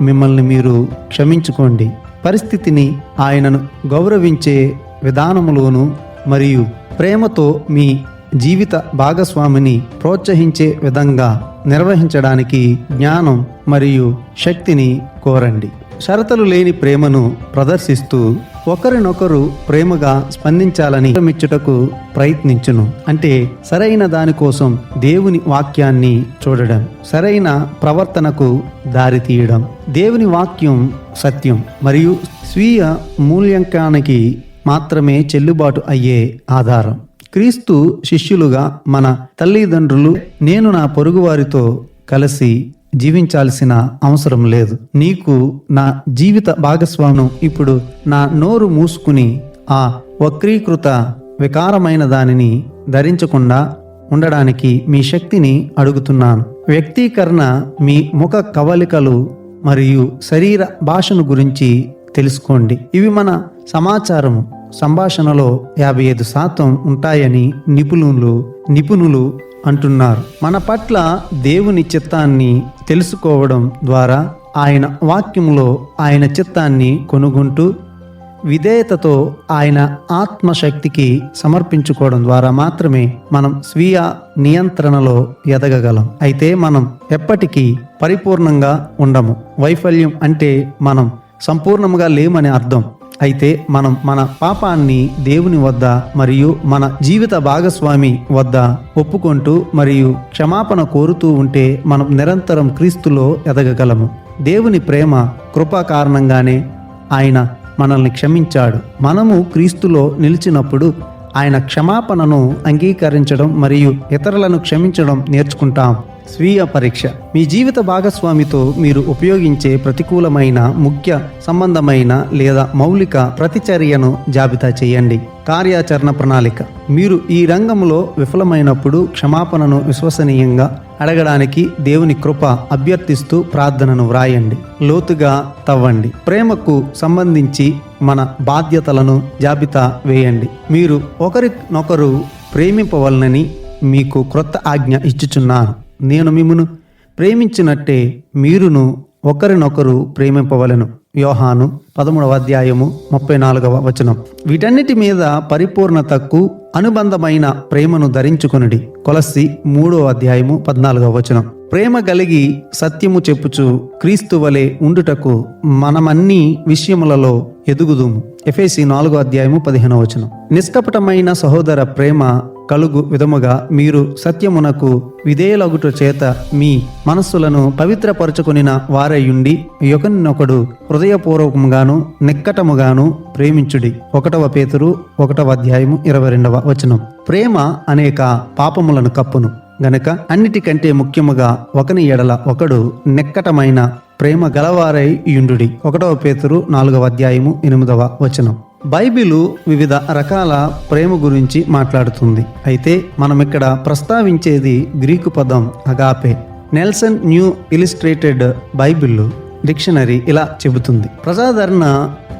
మిమ్మల్ని మీరు క్షమించుకోండి. పరిస్థితిని ఆయనను గౌరవించే విధానములోను మరియు ప్రేమతో మీ జీవిత భాగస్వామిని ప్రోత్సహించే విధంగా నిర్వహించడానికి జ్ఞానం మరియు శక్తిని కోరండి. షరతులు లేని ప్రేమను ప్రదర్శిస్తూ ఒకరినొకరు ప్రేమగా స్పందించాలని మిచ్చుటకు ప్రయత్నించును. అంటే సరైన దానికోసం దేవుని వాక్యాన్ని చూడడం సరైన ప్రవర్తనకు దారి తీయడం. దేవుని వాక్యం సత్యం మరియు స్వీయ మూల్యాంకానికి మాత్రమే చెల్లుబాటు అయ్యే ఆధారం. క్రీస్తు శిష్యులుగా మన తల్లిదండ్రులు నేను నా పొరుగువారితో కలిసి జీవించాల్సిన అవసరం లేదు. నీకు నా జీవిత భాగస్వామ్యం ఇప్పుడు నా నోరు మూసుకుని ఆ వక్రీకృత వికారమైన దానిని ధరించకుండా ఉండడానికి మీ శక్తిని అడుగుతున్నాను. వ్యక్తీకరణ మీ ముఖ కవలికలు మరియు శరీర భాషను గురించి తెలుసుకోండి. ఇవి మన సమాచారము. సంభాషణలో యాభై ఐదు శాతం ఉంటాయని నిపుణులు నిపుణులు అంటున్నారు. మన పట్ల దేవుని చిత్తాన్ని తెలుసుకోవడం ద్వారా ఆయన వాక్యంలో ఆయన చిత్తాన్ని కొనుగొంటూ విధేయతతో ఆయన ఆత్మశక్తికి సమర్పించుకోవడం ద్వారా మాత్రమే మనం స్వీయ నియంత్రణలో ఎదగగలం. అయితే మనం ఎప్పటికీ పరిపూర్ణంగా ఉండము. వైఫల్యం అంటే మనం సంపూర్ణంగా లేమని అర్థం. అయితే మనం మన పాపాన్ని దేవుని వద్ద మరియు మన జీవిత భాగస్వామి వద్ద ఒప్పుకుంటూ మరియు క్షమాపణ కోరుతూ ఉంటే మనం నిరంతరం క్రీస్తులో ఎదగగలము. దేవుని ప్రేమ కృపా కారణంగానే ఆయన మనల్ని క్షమించాడు. మనము క్రీస్తులో నిలిచినప్పుడు ఆయన క్షమాపణను అంగీకరించడం మరియు ఇతరులను క్షమించడం నేర్చుకుంటాం. స్వీయ పరీక్ష. మీ జీవిత భాగస్వామితో మీరు ఉపయోగించే ప్రతికూలమైన ముఖ్య సంబంధమైన లేదా మౌలిక ప్రతిచర్యను జాబితా చేయండి. కార్యాచరణ ప్రణాళిక. మీరు ఈ రంగంలో విఫలమైనప్పుడు క్షమాపణను విశ్వసనీయంగా అడగడానికి దేవుని కృప అభ్యర్థిస్తూ ప్రార్థనను వ్రాయండి. లోతుగా తవ్వండి. ప్రేమకు సంబంధించి మన బాధ్యతలను జాబితా వేయండి. మీరు ఒకరినొకరు ప్రేమింపవలనని మీకు క్రొత్త ఆజ్ఞ ఇచ్చుచున్నాను. నేను మిమ్మును ప్రేమించినట్టే మీరును ఒకరినొకరు ప్రేమింపవలను. యోహాను పదమూడవ అధ్యాయము ముప్పై నాలుగవ వచనం. వీటన్నిటి మీద పరిపూర్ణతకు అనుబంధమైన ప్రేమను ధరించుకొనుడి. కొలసి మూడవ అధ్యాయము పద్నాలుగవ వచనం. ప్రేమ కలిగి సత్యము చెప్పుచు క్రీస్తు వలె ఉండుటకు మనమన్ని విషయములలో ఎదుగుదుము. ఎఫేసి నాలుగో అధ్యాయము పదిహేనవ వచనం. నిష్కపటమైన సహోదర ప్రేమ కలుగు విధముగా మీరు సత్యమునకు విధేయులగుట చేత మీ మనస్సులను పవిత్రపరచుకునిన వారయుండి ఒకరినొకడు హృదయపూర్వకముగాను నిక్కటముగాను ప్రేమించుడి. ఒకటవ పేతురు ఒకటవ అధ్యాయము ఇరవై రెండవ వచనం. ప్రేమ అనేక పాపములను కప్పును. గనక అన్నిటికంటే ముఖ్యముగా ఒకని ఎడల ఒకడు నిక్కటమైన ప్రేమ గలవారై యుండుడి ఒకటవ పేతురు నాలుగవ అధ్యాయము ఎనిమిదవ వచనం. బైబిలు వివిధ రకాల ప్రేమ గురించి మాట్లాడుతుంది. అయితే మనం ఇక్కడ ప్రస్తావించేది గ్రీకు పదం agape. Nelson new illustrated Bible dictionary ఇలా చెబుతుంది. ప్రజాదరణ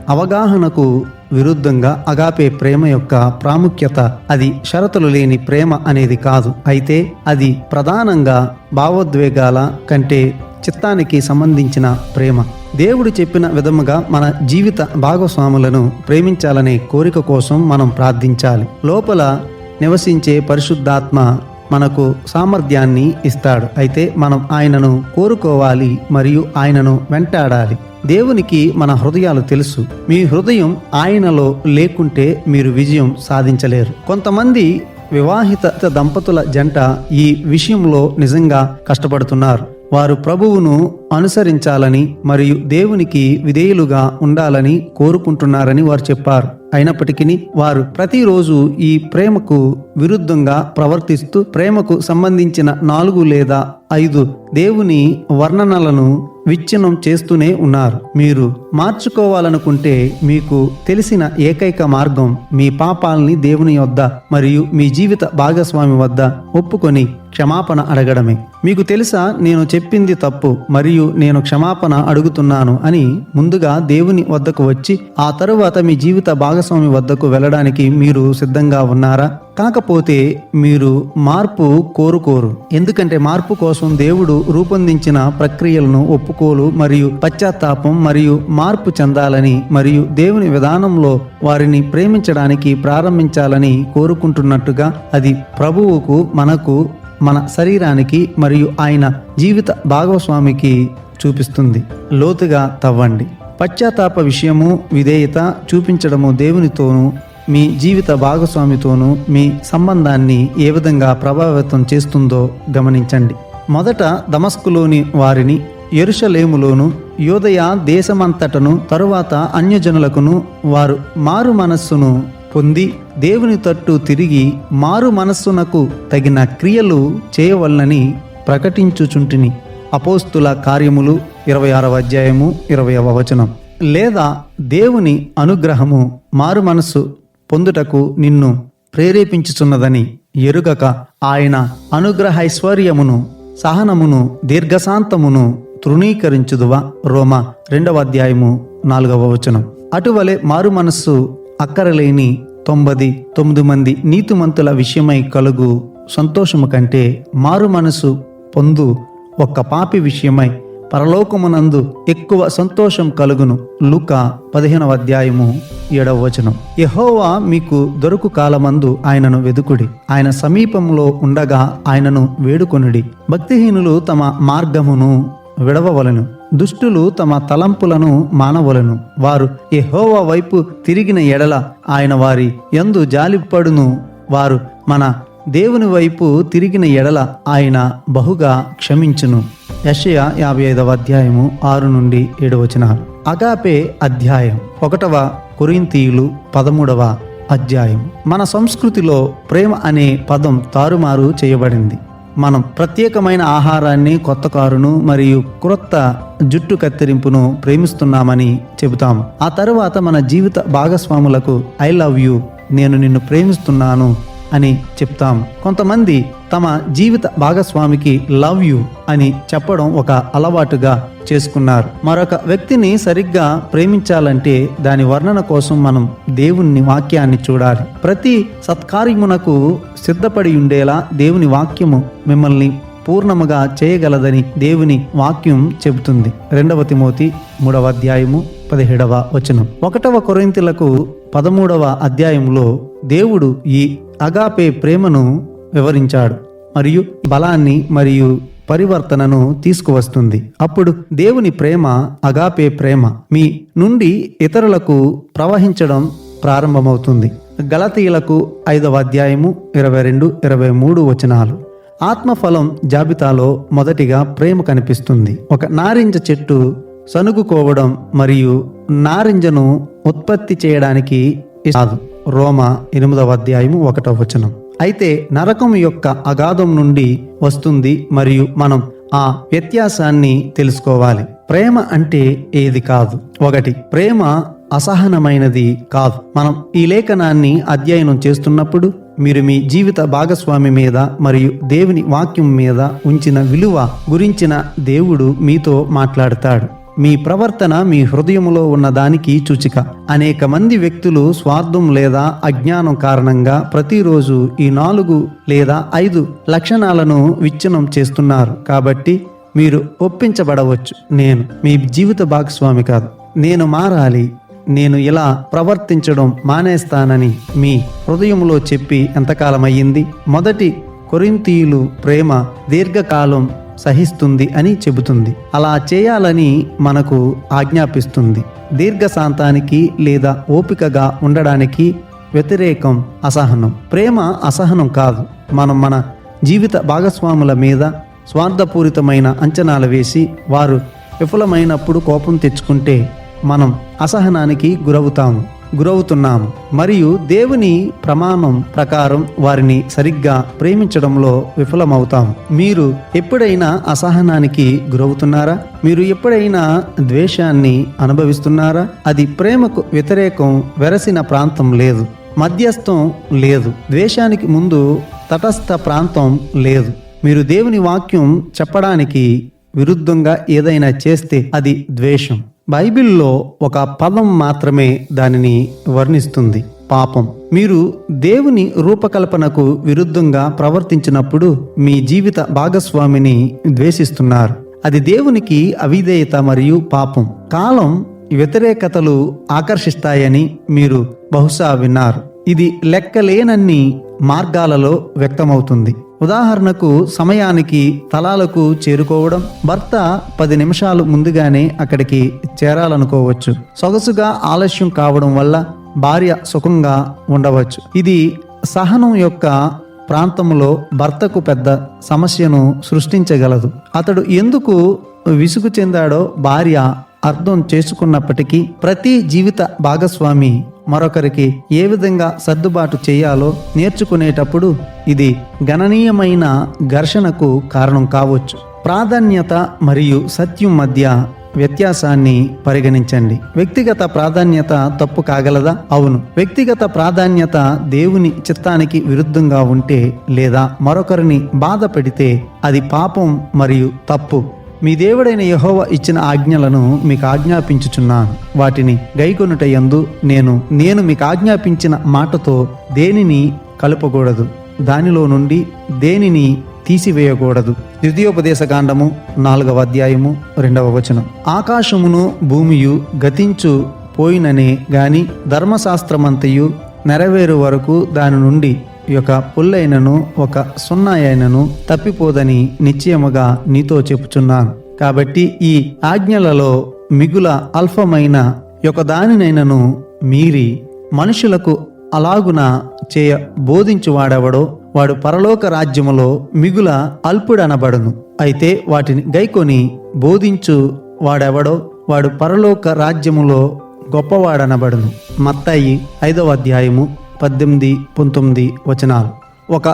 అవగాహనకు విరుద్ధంగా అగాపే ప్రేమ యొక్క ప్రాముఖ్యత అది షరతులు లేని ప్రేమ అనేది కాదు. అయితే అది ప్రధానంగా భావోద్వేగాల కంటే చిత్తానికి సంబంధించిన ప్రేమ. దేవుడు చెప్పిన విధముగా మన జీవిత భాగస్వాములను ప్రేమించాలనే కోరిక కోసం మనం ప్రార్థించాలి. లోపల నివసించే పరిశుద్ధాత్మ మనకు సామర్థ్యాన్ని ఇస్తాడు. అయితే మనం ఆయనను కోరుకోవాలి మరియు ఆయనను వెంటాడాలి. దేవునికి మన హృదయాలు తెలుసు. మీ హృదయం ఆయనలో లేకుంటే మీరు విజయం సాధించలేరు. కొంతమంది వివాహిత దంపతుల జంట ఈ విషయంలో నిజంగా కష్టపడుతున్నారు. వారు ప్రభువును అనుసరించాలని మరియు దేవునికి విధేయులుగా ఉండాలని కోరుకుంటున్నారని వారు చెప్పారు. అయినప్పటికీ వారు ప్రతిరోజు ఈ ప్రేమకు విరుద్ధంగా ప్రవర్తిస్తూ ప్రేమకు సంబంధించిన నాలుగు లేదా ఐదు దేవుని వర్ణనలను విచ్ఛిన్నం చేస్తూనే ఉన్నారు. మీరు మార్చుకోవాలనుకుంటే మీకు తెలిసిన ఏకైక మార్గం మీ పాపాలని దేవుని వద్ద మరియు మీ జీవిత భాగస్వామి వద్ద ఒప్పుకొని క్షమాపణ అడగడమే. మీకు తెలుసా నేను చెప్పింది తప్పు మరియు నేను క్షమాపణ అడుగుతున్నాను అని ముందుగా దేవుని వద్దకు వచ్చి ఆ తరువాత మీ జీవిత భాగస్వామి వద్దకు వెళ్ళడానికి మీరు సిద్ధంగా ఉన్నారా? కాకపోతే మీరు మార్పు కోరుకోరు. ఎందుకంటే మార్పు కోసం దేవుడు రూపొందించిన ప్రక్రియలను ఒప్పుకోలు మరియు పశ్చాత్తాపం మరియు మార్పు చెందాలని మరియు దేవుని విధానంలో వారిని ప్రేమించడానికి ప్రారంభించాలని కోరుకుంటున్నట్టుగా అది ప్రభువుకు మనకు మన శరీరానికి మరియు ఆయన జీవిత భాగస్వామికి చూపిస్తుంది. లోతుగా తవ్వండి. పశ్చాత్తాప విషయము విధేయత చూపించడము దేవునితోనూ మీ జీవిత భాగస్వామితోనూ మీ సంబంధాన్ని ఏ విధంగా ప్రభావితం చేస్తుందో గమనించండి. మొదట దమస్కులోని వారిని ఎరుషలేములోను యోదయ దేశమంతటను తరువాత అన్యజనులకును వారు మారు మనస్సును పొంది దేవుని తట్టు తిరిగి మారు మనస్సునకు తగిన క్రియలు చేయవలనని ప్రకటించుచుంటిని. అపోస్తుల కార్యములు ఇరవై ఆరవ అధ్యాయము ఇరవైవ వచనం. లేదా దేవుని అనుగ్రహము మారు మనస్సు పొందుటకు నిన్ను ప్రేరేపించుచున్నదని ఎరుగక ఆయన అనుగ్రహ ఐశ్వర్యమును సహనమును దీర్ఘశాంతమును తృణీకరించుదువా? రోమ రెండవ అధ్యాయము నాలుగవ వచనం. అటువలే మారు మనస్సు అక్కరలేని తొంభది తొమ్మిది మంది నీతిమంతుల విషయమై కలుగు సంతోషము కంటే మారు మనసు పొందు ఒక్క పాపి విషయమై పరలోకమునందు ఎక్కువ సంతోషం కలుగును. లుక పదిహేనవ అధ్యాయము ఏడవ వచనం. యహోవా మీకు దొరుకు కాలమందు ఆయనను వెదుకుడి. ఆయన సమీపంలో ఉండగా ఆయనను వేడుకొనుడి. భక్తిహీనులు తమ మార్గమును విడవవలను. దుష్టులు తమ తలంపులను మానవలను. వారు ఎహోవా వైపు తిరిగిన ఎడల ఆయన వారి ఎందు జాలిపడును. వారు మన దేవుని వైపు తిరిగిన ఎడల ఆయన బహుగా క్షమించును. యషయ యాభై ఐదవ అధ్యాయము ఆరు నుండి ఏడు వచనాలు. అగాపే అధ్యాయం ఒకటవ కొరింతీయులు పదమూడవ అధ్యాయం. మన సంస్కృతిలో ప్రేమ అనే పదం తారుమారు చేయబడింది. మనం ప్రత్యేకమైన ఆహారాన్ని కొత్త కారును మరియు క్రొత్త జుట్టు కత్తిరింపును ప్రేమిస్తున్నామని చెబుతాం ఆ తరువాత మన జీవిత భాగస్వాములకు ఐ లవ్ యూ నేను నిన్ను ప్రేమిస్తున్నాను అని చెప్తాం. కొంతమంది తమ జీవిత భాగస్వామికి లవ్ యు అని చెప్పడం ఒక అలవాటుగా చేసుకున్నారు. మరొక వ్యక్తిని సరిగ్గా ప్రేమించాలంటే దాని వర్ణన కోసం మనం దేవుని వాక్యాన్ని చూడాలి. ప్రతి సత్కార్యమునకు సిద్ధపడి ఉండేలా దేవుని వాక్యము మిమ్మల్ని పూర్ణముగా చేయగలదని దేవుని వాక్యం చెబుతుంది. రెండవ తిమోతి మూడవ అధ్యాయము పదిహేడవ వచనం. ఒకటవ కొరింతలకు పదమూడవ అధ్యాయంలో దేవుడు ఈ అగాపే ప్రేమను వివరించాడు మరియు బలాన్ని మరియు పరివర్తనను తీసుకువస్తుంది. అప్పుడు దేవుని ప్రేమ అగాపే ప్రేమ మీ నుండి ఇతరులకు ప్రవహించడం ప్రారంభమవుతుంది. గలతీయులకు ఐదవ అధ్యాయము ఇరవై రెండు ఇరవై మూడు వచనాలు. ఆత్మఫలం జాబితాలో మొదటిగా ప్రేమ కనిపిస్తుంది. ఒక నారింజ చెట్టు సనుగుకోవడం మరియు నారింజను ఉత్పత్తి చేయడానికి కాదు రోమ ఎనిమిదవ అధ్యాయము ఒకటవ వచనం. అయితే నరకం యొక్క అగాధం నుండి వస్తుంది మరియు మనం ఆ వ్యత్యాసాన్ని తెలుసుకోవాలి. ప్రేమ అంటే ఏది కాదు? ఒకటి ప్రేమ అసహనమైనది కాదు. మనం ఈ లేఖనాన్ని అధ్యయనం చేస్తున్నప్పుడు మీరు మీ జీవిత భాగస్వామి మీద మరియు దేవుని వాక్యం మీద ఉంచిన విలువ గురించిన దేవుడు మీతో మాట్లాడతాడు. మీ ప్రవర్తన మీ హృదయములో ఉన్న దానికి సూచిక. అనేక మంది వ్యక్తులు స్వార్థం లేదా అజ్ఞానం కారణంగా ప్రతిరోజు ఈ నాలుగు లేదా ఐదు లక్షణాలను విచ్ఛిన్నం చేస్తున్నారు. కాబట్టి మీరు ఒప్పించబడవచ్చు. నేను మీ జీవిత భాగస్వామి కాదు. నేను మారాలి. నేను ఇలా ప్రవర్తించడం మానేస్తానని మీ హృదయంలో చెప్పి ఎంతకాలం అయ్యింది? మొదటి కొరింతీయులు ప్రేమ దీర్ఘకాలం సహిస్తుంది అని చెబుతుంది. అలా చేయాలని మనకు ఆజ్ఞాపిస్తుంది. దీర్ఘశాంతానికి లేదా ఓపికగా ఉండడానికి వ్యతిరేకం అసహనం. ప్రేమ అసహనం కాదు. మనం మన జీవిత భాగస్వాముల మీద స్వార్థపూరితమైన అంచనాలు వేసి వారు విఫలమైనప్పుడు కోపం తెచ్చుకుంటే మనం అసహనానికి గురవుతాము. గురవుతున్నాము. మరియు దేవుని ప్రమాణం ప్రకారం వారిని సరిగ్గా ప్రేమించడంలో విఫలమవుతాం మీరు ఎప్పుడైనా అసహనానికి గురవుతున్నారా? మీరు ఎప్పుడైనా ద్వేషాన్ని అనుభవిస్తున్నారా? అది ప్రేమకు వ్యతిరేకం వెరసిన ప్రాంతం లేదు. మధ్యస్థం లేదు. ద్వేషానికి ముందు తటస్థ ప్రాంతం లేదు. మీరు దేవుని వాక్యం చెప్పడానికి విరుద్ధంగా ఏదైనా చేస్తే అది ద్వేషం. బైబిల్లో ఒక పదం మాత్రమే దానిని వర్ణిస్తుంది పాపం. మీరు దేవుని రూపకల్పనకు విరుద్ధంగా ప్రవర్తించినప్పుడు మీ జీవిత భాగస్వామిని ద్వేషిస్తున్నారు. అది దేవునికి అవిధేయత మరియు పాపం. కాలం వ్యతిరేకతలు ఆకర్షిస్తాయని మీరు బహుశా విన్నారు. ఇది లెక్కలేనన్ని మార్గాలలో వ్యక్తమవుతుంది. ఉదాహరణకు సమయానికి తలాలకు చేరుకోవడం భర్త పది నిమిషాలు ముందుగానే అక్కడికి చేరాలనుకోవచ్చు. సొగసుగా ఆలస్యం కావడం వల్ల భార్య సుఖంగా ఉండవచ్చు. ఇది సహనం యొక్క ప్రాంతంలో భర్తకు పెద్ద సమస్యను సృష్టించగలదు. అతడు ఎందుకు విసుగు చెందాడో భార్య అర్థం చేసుకున్నప్పటికీ ప్రతి జీవిత భాగస్వామి మరొకరికి ఏ విధంగా సర్దుబాటు చేయాలో నేర్చుకునేటప్పుడు ఇది గణనీయమైన ఘర్షణకు కారణం కావచ్చు. ప్రాధాన్యత మరియు సత్యం మధ్య వ్యత్యాసాన్ని పరిగణించండి. వ్యక్తిగత ప్రాధాన్యత తప్పు కాగలదా? అవును. వ్యక్తిగత ప్రాధాన్యత దేవుని చిత్తానికి విరుద్ధంగా ఉంటే లేదా మరొకరిని బాధ పెడితే అది పాపం మరియు తప్పు. మీ దేవుడైన యహోవ ఇచ్చిన ఆజ్ఞలను మీకు ఆజ్ఞాపించుచున్నాను. వాటిని గైకొనుట యందు నేను నేను మీకు ఆజ్ఞాపించిన మాటతో దేనిని కలుపకూడదు. దానిలో నుండి దేనిని తీసివేయకూడదు. ద్వితీయోపదేశ కాండము నాలుగవ అధ్యాయము రెండవ వచనం. ఆకాశమును భూమియు గతించు పోయిననే గాని ధర్మశాస్త్రమంతయు నెరవేరు వరకు దాని నుండి యొక్క పుల్లైనను ఒక సున్నాయైనను తప్పిపోదని నిశ్చయముగా నీతో చెప్పుచున్నాను. కాబట్టి ఈ ఆజ్ఞలలో మిగుల అల్పమైన యొక్క దానినైనను మీరి మనుషులకు అలాగున చేయ బోధించువాడెవడో వాడు పరలోక రాజ్యములో మిగుల అల్పుడనబడును. అయితే వాటిని గైకొని బోధించు వాడెవడో వాడు పరలోక రాజ్యములో గొప్పవాడనబడును. మత్తాయి ఐదవ అధ్యాయము పద్దెనిమిది పంతొమ్మిది వచనాలు. ఒక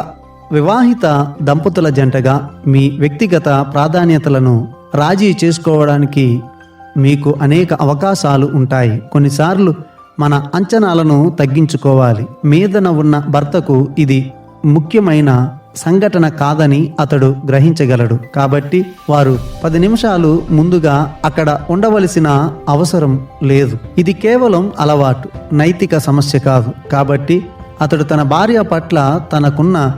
వివాహిత దంపతుల జంటగా మీ వ్యక్తిగత ప్రాధాన్యతలను రాజీ చేసుకోవడానికి మీకు అనేక అవకాశాలు ఉంటాయి. కొన్నిసార్లు మన అంచనాలను తగ్గించుకోవాలి. మీదన ఉన్న భర్తకు ఇది ముఖ్యమైన సంఘటన కాదని అతడు గ్రహించగలడు. కాబట్టి వారు పది నిమిషాలు ముందుగా అక్కడ ఉండవలసిన అవసరం లేదు. ఇది కేవలం అలవాటు నైతిక సమస్య కాదు. కాబట్టి అతడు తన భార్య పట్ల తనకున్న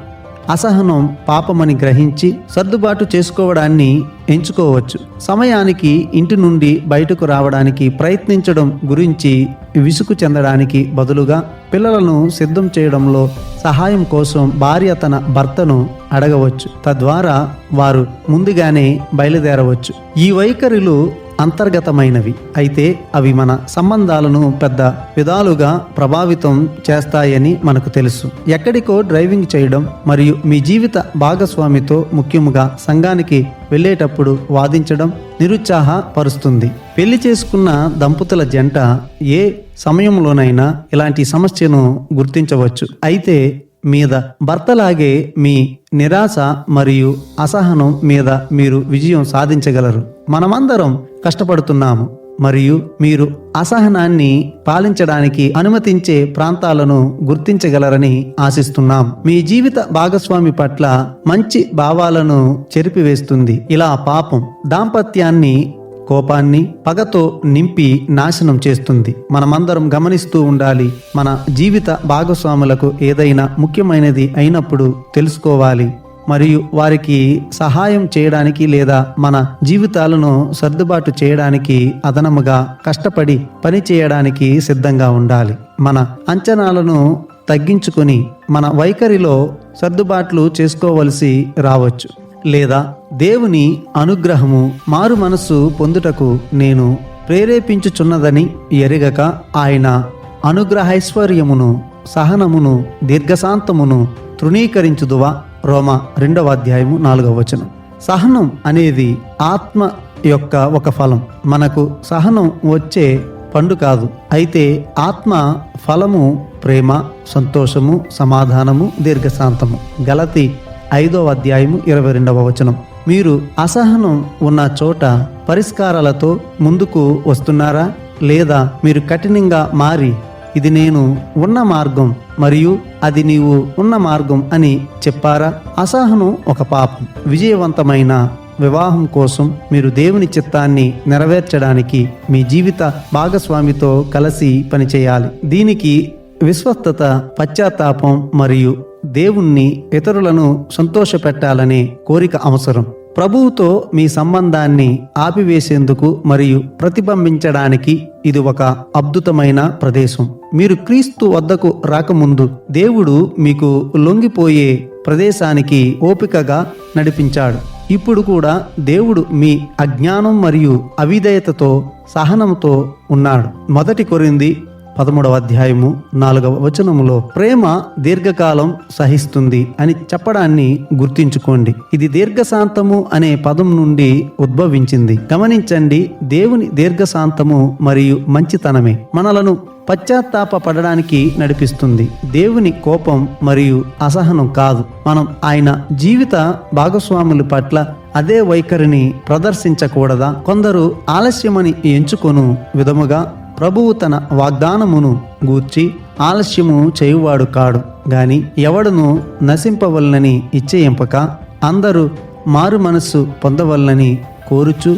అసహనం పాపమని గ్రహించి సర్దుబాటు చేసుకోవడాన్ని ఎంచుకోవచ్చు. సమయానికి ఇంటి నుండి బయటకు రావడానికి ప్రయత్నించడం గురించి విసుగు చెందడానికి బదులుగా పిల్లలను సిద్ధం చేయడంలో సహాయం కోసం భార్య తన భర్తను అడగవచ్చు. తద్వారా వారు ముందుగానే బయలుదేరవచ్చు. ఈ వైఖరులు అంతర్గతమైనవి. అయితే అవి మన సంబంధాలను పెద్ద విధాలుగా ప్రభావితం చేస్తాయని మనకు తెలుసు. ఎక్కడికో డ్రైవింగ్ చేయడం మరియు మీ జీవిత భాగస్వామితో ముఖ్యముగా సంఘానికి వెళ్ళేటప్పుడు వాదించడం నిరుత్సాహపరుస్తుంది. పెళ్ళి చేసుకున్న దంపతుల జంట ఏ సమయంలోనైనా ఇలాంటి సమస్యను గుర్తించవచ్చు. అయితే మీద భర్తలాగే మీ నిరాశ మరియు అసహనం మీద మీరు విజయం సాధించగలరు. మనమందరం కష్టపడుతున్నాము. మరియు మీరు అసహనాన్ని పాలించడానికి అనుమతించే ప్రాంతాలను గుర్తించగలరని ఆశిస్తున్నాం. మీ జీవిత భాగస్వామి పట్ల మంచి భావాలను చెరిపివేస్తుంది. ఇలా పాపం దాంపత్యాన్ని కోపాన్ని పగతో నింపి నాశనం చేస్తుంది. మనమందరం గమనిస్తూ ఉండాలి మన జీవిత భాగస్వాములకు ఏదైనా ముఖ్యమైనది అయినప్పుడు తెలుసుకోవాలి. మరియు వారికి సహాయం చేయడానికి లేదా మన జీవితాలను సర్దుబాటు చేయడానికి అదనముగా కష్టపడి పని చేయడానికి సిద్ధంగా ఉండాలి. మన అంచనాలను తగ్గించుకొని మన వైఖరిలో సర్దుబాట్లు చేసుకోవలసి రావచ్చు. లేదా దేవుని అనుగ్రహము మారు మనస్సు పొందుటకు నేను ప్రేరేపించుచున్నదని ఎరగక ఆయన అనుగ్రహైశ్వర్యమును సహనమును దీర్ఘశాంతమును తృణీకరించుదువా? రోమ రెండవ అధ్యాయము నాలుగవ వచనం. సహనం అనేది ఆత్మ యొక్క ఒక ఫలం. మనకు సహనం వచ్చే పండు కాదు. అయితే ఆత్మ ఫలము ప్రేమ సంతోషము సమాధానము దీర్ఘశాంతము. గలతి ఐదవ అధ్యాయము ఇరవై రెండవ వచనం. మీరు అసహనం ఉన్న చోట పరిష్కారాలతో ముందుకు వస్తున్నారా? లేదా మీరు కఠినంగా మారి ఇది నేను ఉన్న మార్గం మరియు అది నీవు ఉన్న మార్గం అని చెప్పారా? అసహనం ఒక పాపం. విజయవంతమైన వివాహం కోసం మీరు దేవుని చిత్తాన్ని నెరవేర్చడానికి మీ జీవిత భాగస్వామితో కలిసి పనిచేయాలి. దీనికి విశ్వస్తత పశ్చాత్తాపం మరియు దేవుణ్ణి ఇతరులను సంతోషపెట్టాలనే కోరిక అవసరం. ప్రభువుతో మీ సంబంధాన్ని ఆపివేసేందుకు మరియు ప్రతిబింబించడానికి ఇది ఒక అద్భుతమైన ప్రదేశం. మీరు క్రీస్తు వద్దకు రాకముందు దేవుడు మీకు లొంగిపోయే ప్రదేశానికి ఓపికగా నడిపించాడు. ఇప్పుడు కూడా దేవుడు మీ అజ్ఞానం మరియు అవిధేయతతో సహనంతో ఉన్నాడు. మొదటి కొరింది పదమూడవ అధ్యాయము నాలుగవ వచనములో ప్రేమ దీర్ఘకాలం సహిస్తుంది అని చెప్పడాన్ని గుర్తించుకోండి. ఇది దీర్ఘశాంతము అనే పదం నుండి ఉద్భవించింది. గమనించండి దేవుని దీర్ఘశాంతము మరియు మంచితనమే మనలను పశ్చాత్తాప పడడానికి నడిపిస్తుంది. దేవుని కోపం మరియు అసహనం కాదు. మనం ఆయన జీవిత భాగస్వాముల పట్ల అదే వైఖరిని ప్రదర్శించకూడదా? కొందరు ఆలస్యమని ఎంచుకొను విధముగా ప్రభువు తన వాగ్దానమును గూర్చి ఆలస్యము చేయువాడు కాడు. గాని ఎవడును నశింపవలనని ఇచ్చేయింపక అందరూ మారు మనస్సు పొందవలనని కోరుచు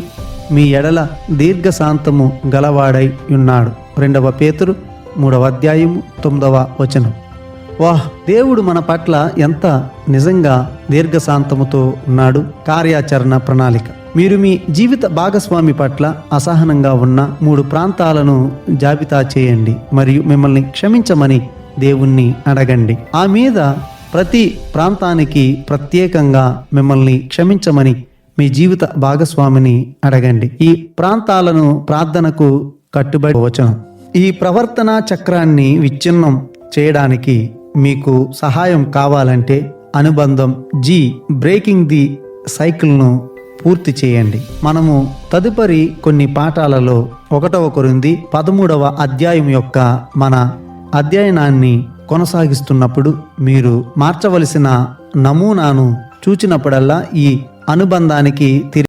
మీ ఎడల దీర్ఘశాంతము గలవాడై ఉన్నాడు. రెండవ పేతురు మూడవ అధ్యాయము తొమ్మిదవ వచనం. వాహ్! దేవుడు మన పట్ల ఎంత నిజంగా దీర్ఘశాంతముతో ఉన్నాడు. కార్యాచరణ ప్రణాళిక. మీరు మీ జీవిత భాగస్వామి పట్ల అసహనంగా ఉన్న మూడు ప్రాంతాలను జాబితా చేయండి మరియు మిమ్మల్ని క్షమించమని దేవుణ్ణి అడగండి. ఆ మీద ప్రతి ప్రాంతానికి ప్రత్యేకంగా మిమ్మల్ని క్షమించమని మీ జీవిత భాగస్వామిని అడగండి. ఈ ప్రాంతాలను ప్రార్థనకు కట్టుబడి వచనం. ఈ ప్రవర్తన చక్రాన్ని విచ్ఛిన్నం చేయడానికి మీకు సహాయం కావాలంటే అనుబంధం జీ బ్రేకింగ్ ది సైకిల్ను పూర్తి చేయండి. మనము తదుపరి కొన్ని పాఠాలలో ఒకటవ కొరింది పదమూడవ అధ్యాయం యొక్క మన అధ్యయనాన్ని కొనసాగిస్తున్నప్పుడు మీరు మార్చవలసిన నమూనాను చూచినప్పుడల్లా ఈ అనుబంధానికి తిరిగి